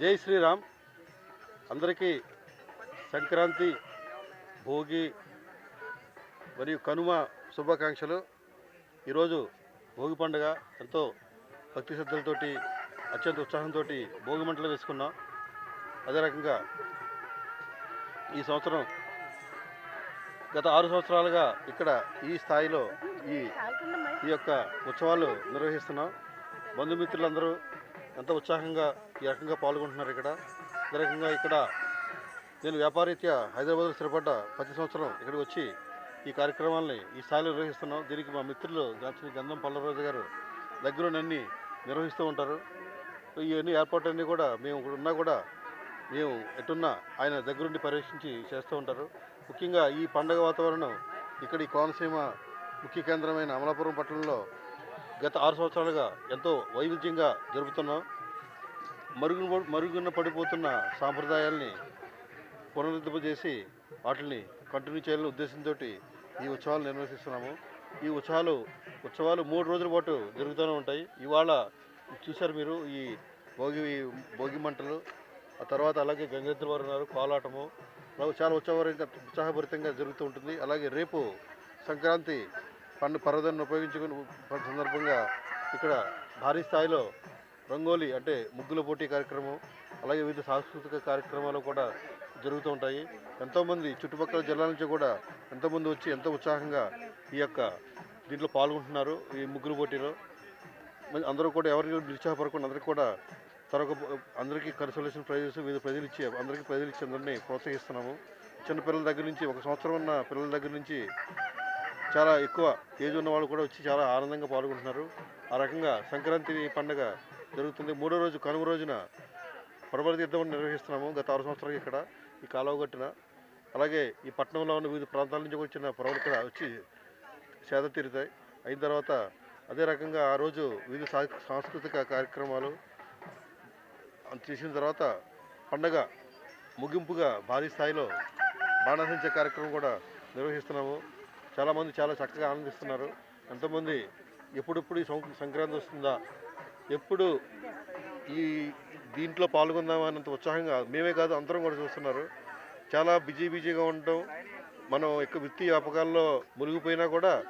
జై శ్రీరామ్. అందరికీ సంక్రాంతి భోగి మరియు కనుమ శుభాకాంక్షలు. ఈరోజు భోగి పండుగ ఎంతో భక్తి శ్రద్ధలతోటి అత్యంత ఉత్సాహంతో భోగి మంటలు వేసుకున్నాం. అదే రకంగా ఈ సంవత్సరం గత ఆరు సంవత్సరాలుగా ఇక్కడ ఈ స్థాయిలో ఈ ఈ యొక్క ఉత్సవాలు నిర్వహిస్తున్నాం. బంధుమిత్రులందరూ ఎంతో ఉత్సాహంగా ఈ రకంగా పాల్గొంటున్నారు ఇక్కడ. అదే రకంగా ఇక్కడ నేను వ్యాపారీత్యా హైదరాబాద్లో స్థిరపడ్డ ప్రతి సంవత్సరం ఇక్కడికి వచ్చి ఈ కార్యక్రమాలని ఈ స్థాయిలో నిర్వహిస్తున్నాం. దీనికి మా మిత్రులు శ్రీ గంధం పల్లరాజు గారు దగ్గర దగ్గరునన్నీ నిర్వహిస్తూ ఉంటారు. ఇవన్నీ ఏర్పాట్లన్నీ కూడా మేము ఇక్కడ ఉన్నా కూడా మేము ఎటున్నా ఆయన దగ్గరుండి పర్యవేక్షించి చేస్తూ ఉంటారు. ముఖ్యంగా ఈ పండగ వాతావరణం ఇక్కడ ఈ కోనసీమ ముఖ్య కేంద్రమైన అమలాపురం పట్టణంలో గత ఆరు సంవత్సరాలుగా ఎంతో వైవిధ్యంగా జరుపుతున్నాం మరుగున మరుగున పడిపోతున్న సాంప్రదాయాల్ని పునరుద్ధరింపజేసి వాటిని కంటిన్యూ చేయాలనే ఉద్దేశంతో ఈ ఉత్సవాలు నిర్వహిస్తున్నాము. ఈ ఉత్సవాలు ఉత్సవాలు మూడు రోజుల పాటు జరుగుతూనే ఉంటాయి. ఇవాళ చూశారు మీరు ఈ భోగి భోగి మంటలు ఆ తర్వాత అలాగే గంగెత్తుల వారు ఉన్నారు కోలాటము. అలాగే చాలా ఉత్సవభరితంగా ఉత్సాహభరితంగా జరుగుతూ ఉంటుంది. అలాగే రేపు సంక్రాంతి పండు పర్వదాన్ని ఉపయోగించుకుని సందర్భంగా ఇక్కడ భారీ స్థాయిలో రంగోలీ అంటే ముగ్గుల పోటీ కార్యక్రమం అలాగే వివిధ సాంస్కృతిక కార్యక్రమాలు కూడా జరుగుతూ ఉంటాయి. ఎంతోమంది చుట్టుపక్కల జిల్లాల నుంచి కూడా ఎంతోమంది వచ్చి ఎంతో ఉత్సాహంగా ఈ యొక్క దీంట్లో పాల్గొంటున్నారు ఈ ముగ్గుల పోటీలో. మరి అందరూ కూడా ఎవరికి నిరుత్సాహపడకుండా అందరికీ కూడా తరొక అందరికీ కన్సల్టేషన్ ప్రైజెస్ వివిధ ప్రజలు ఇచ్చి అందరికీ ప్రజలు ఇచ్చి అందరినీ ప్రోత్సహిస్తున్నాము. చిన్నపిల్లల దగ్గర నుంచి ఒక సంవత్సరం ఉన్న పిల్లల దగ్గర నుంచి చాలా ఎక్కువ ఏజ్ ఉన్న వాళ్ళు కూడా వచ్చి చాలా ఆనందంగా పాల్గొంటున్నారు. ఆ రకంగా సంక్రాంతి పండుగ జరుగుతుంది. మూడో రోజు కనుమ రోజున పరమల తీర్థం నిర్వహిస్తున్నాము. గత ఆరు సంవత్సరాలు ఇక్కడ ఈ కాలువ గట్టున అలాగే ఈ పట్టణంలో ఉన్న వివిధ ప్రాంతాల నుంచి వచ్చిన పరవలు ఇక్కడ వచ్చి సేద తీరుతాయి. అయిన తర్వాత అదే రకంగా ఆ రోజు వివిధ సా- సాంస్కృతిక కార్యక్రమాలు చేసిన తర్వాత పండగ ముగింపుగా భారీ స్థాయిలో బాణాసంచ కార్యక్రమం కూడా నిర్వహిస్తున్నాము. చాలామంది చాలా చక్కగా ఆనందిస్తున్నారు. ఎంతమంది ఎప్పుడెప్పుడు ఈ సంక్రాంతి వస్తుందా? ఎప్పుడు ఈ దీంట్లో పాల్గొందామా అన్నంత ఉత్సాహంగా మేమే కాదు అందరం కూడా చూస్తున్నారు. చాలా బిజీ బిజీగా ఉండటం మనం ఎక్కువ వృత్తి వ్యాపకాల్లో మునిగిపోయినా కూడా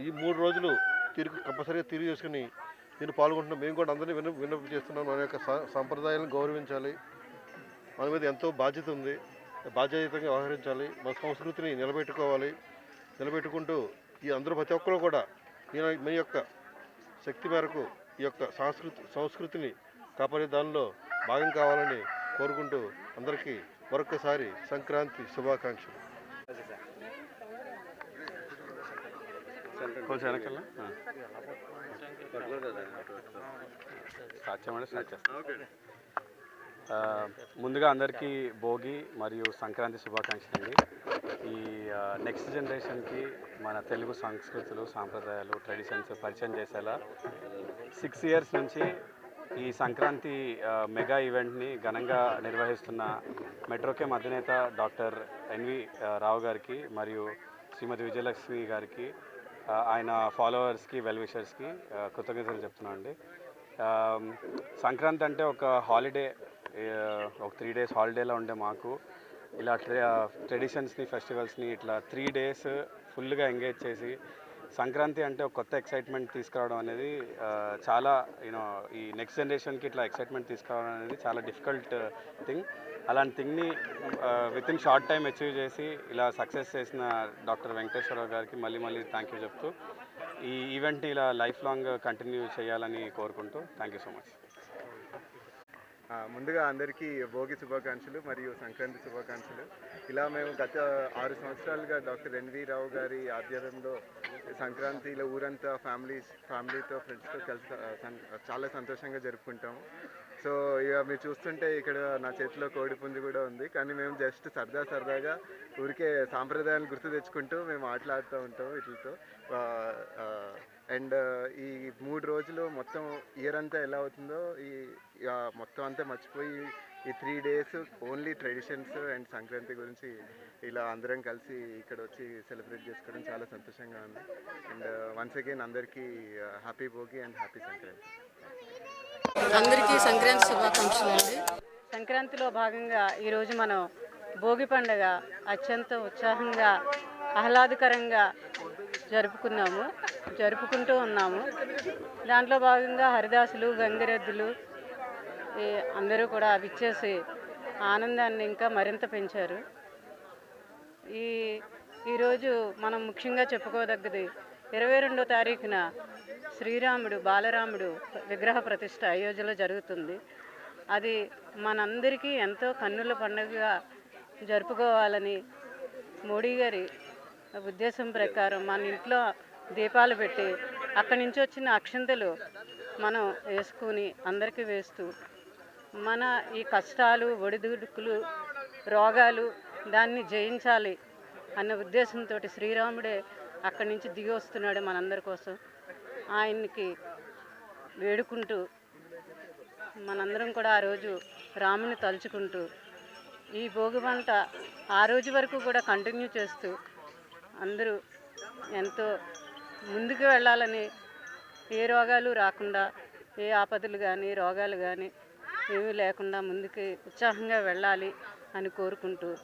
ఈ మూడు రోజులు తిరిగి కంపల్సరీగా తిరిగి చేసుకుని నేను పాల్గొంటున్నాం. మేము కూడా అందరినీ విన్న విన్నపి చేస్తున్నాం. మన యొక్క సాంప్రదాయాలను గౌరవించాలి. మన మీద ఎంతో బాధ్యత ఉంది. బాధ్యతంగా వ్యవహరించాలి. మన సంస్కృతిని నిలబెట్టుకోవాలి. నిలబెట్టుకుంటూ ఈ అందరూ ప్రతి ఒక్కరు కూడా మీ మీ యొక్క శక్తి మేరకు ఈ యొక్క సంస్కృతి సంస్కృతిని కాపాడే దానిలో భాగం కావాలని కోరుకుంటూ అందరికీ మరొకసారి సంక్రాంతి శుభాకాంక్షలు. కొంచెం వెనకాల స్టార్ట్ చేయమంటే స్టార్ట్ చేస్తాం ఆ, ముందుగా అందరికీ భోగి మరియు సంక్రాంతి శుభాకాంక్షలు అండి. ఈ నెక్స్ట్ జనరేషన్కి మన తెలుగు సంస్కృతులు సాంప్రదాయాలు ట్రెడిషన్స్ పరిచయం చేసేలా సిక్స్ ఇయర్స్ నుంచి ఈ సంక్రాంతి మెగా ఈవెంట్ని ఘనంగా నిర్వహిస్తున్న మెట్రోకేమ్ అధినేత డాక్టర్ ఎన్వి రావు గారికి మరియు శ్రీమతి విజయలక్ష్మి గారికి ఆయన ఫాలోవర్స్కి వెల్ విషర్స్కి కృతజ్ఞతలు చెప్తున్నాను అండి సంక్రాంతి అంటే ఒక హాలిడే ఒక త్రీ డేస్ హాలిడేలో ఉండే మాకు. ఇలా ట్రెడిషన్స్ని ఫెస్టివల్స్ని ఇట్లా త్రీ డేస్ ఫుల్గా ఎంగేజ్ చేసి సంక్రాంతి అంటే ఒక కొత్త ఎక్సైట్మెంట్ తీసుకురావడం అనేది చాలా యూనో ఈ నెక్స్ట్ జనరేషన్కి ఇట్లా ఎక్సైట్మెంట్ తీసుకురావడం అనేది చాలా డిఫికల్ట్ థింగ్ అలాంటి థింగ్ని with in short time achieve చేసి ఇలా సక్సెస్ చేసిన డాక్టర్ వెంకటేశ్వరరావు గారికి మళ్ళీ మళ్ళీ థ్యాంక్ యూ చెప్తూ ఈ ఈవెంట్ ఇలా లైఫ్ లాంగ్ కంటిన్యూ చేయాలని కోరుకుంటూ థ్యాంక్ యూ సో మచ్ ముందుగా అందరికీ భోగి శుభాకాంక్షలు మరియు సంక్రాంతి శుభాకాంక్షలు. ఇలా మేము గత ఆరు సంవత్సరాలుగా డాక్టర్ ఎన్వి రావు గారి ఆధ్వర్యంలో సంక్రాంతిలో ఊరంతా ఫ్యామిలీస్ ఫ్యామిలీతో ఫ్రెండ్స్తో కలిసి చాలా సంతోషంగా జరుపుకుంటాము. సో ఇక మీరు చూస్తుంటే ఇక్కడ నా చేతిలో కోడి పుంజు కూడా ఉంది. కానీ మేము జస్ట్ సరదా సరదాగా ఊరికే సాంప్రదాయాలను గుర్తు తెచ్చుకుంటూ మేము ఆటలాడుతూ ఉంటాం వీటితో. అండ్ ఈ మూడు రోజులు మొత్తం ఇయర్ అంతా ఎలా అవుతుందో ఈ మొత్తం అంతా మర్చిపోయి ఈ three days only traditions and Sankranti గురించి ఇలా అందరం కలిసి ఇక్కడ వచ్చి సెలబ్రేట్ చేసుకోవడం చాలా సంతోషంగా ఉంది. అండ్ వన్స్ అగైన్ అందరికీ happy Bhogi and happy Sankranti అందరికీ సంక్రాంతి శుభాకాంక్షలు అండి. సంక్రాంతిలో భాగంగా ఈరోజు మనం భోగి పండగ అత్యంత ఉత్సాహంగా ఆహ్లాదకరంగా జరుపుకున్నాము. జరుపుకుంటూ ఉన్నాము. దాంట్లో భాగంగా హరిదాసులు గంగిరెద్దులు ఈ అందరూ కూడా విచ్చేసి ఆనందాన్ని ఇంకా మరింత పెంచారు. ఈ ఈరోజు మనం ముఖ్యంగా చెప్పుకోదగ్గది ఇరవై రెండో తారీఖున శ్రీరాముడు బాలరాముడు విగ్రహ ప్రతిష్ట అయోధ్యలో జరుగుతుంది. అది మనందరికీ ఎంతో కన్నుల పండుగగా జరుపుకోవాలని మోడీ గారి ఉద్దేశం ప్రకారం మన ఇంట్లో దీపాలు పెట్టి అక్కడి నుంచి వచ్చిన అక్షంతలు మనం వేసుకుని అందరికీ వేస్తూ మన ఈ కష్టాలు ఒడిదుడుకులు రోగాలు దాన్ని జయించాలి అన్న ఉద్దేశంతో శ్రీరాముడే అక్కడి నుంచి దిగి వస్తున్నాడు మనందరి కోసం. ఆయనకి వేడుకుంటూ మనందరం కూడా ఆ రోజు రాముని తలుచుకుంటూ ఈ భోగి పంట ఆ రోజు వరకు కూడా కంటిన్యూ చేస్తూ అందరూ ఎంతో ముందుకు వెళ్ళాలని ఏ రోగాలు రాకుండా ఏ ఆపదలు కానీ రోగాలు కానీ ఏమీ లేకుండా ముందుకు ఉత్సాహంగా వెళ్ళాలి అని కోరుకుంటూ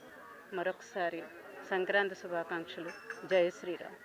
మరొకసారి సంక్రాంతి శుభాకాంక్షలు. జయ శ్రీరామ్.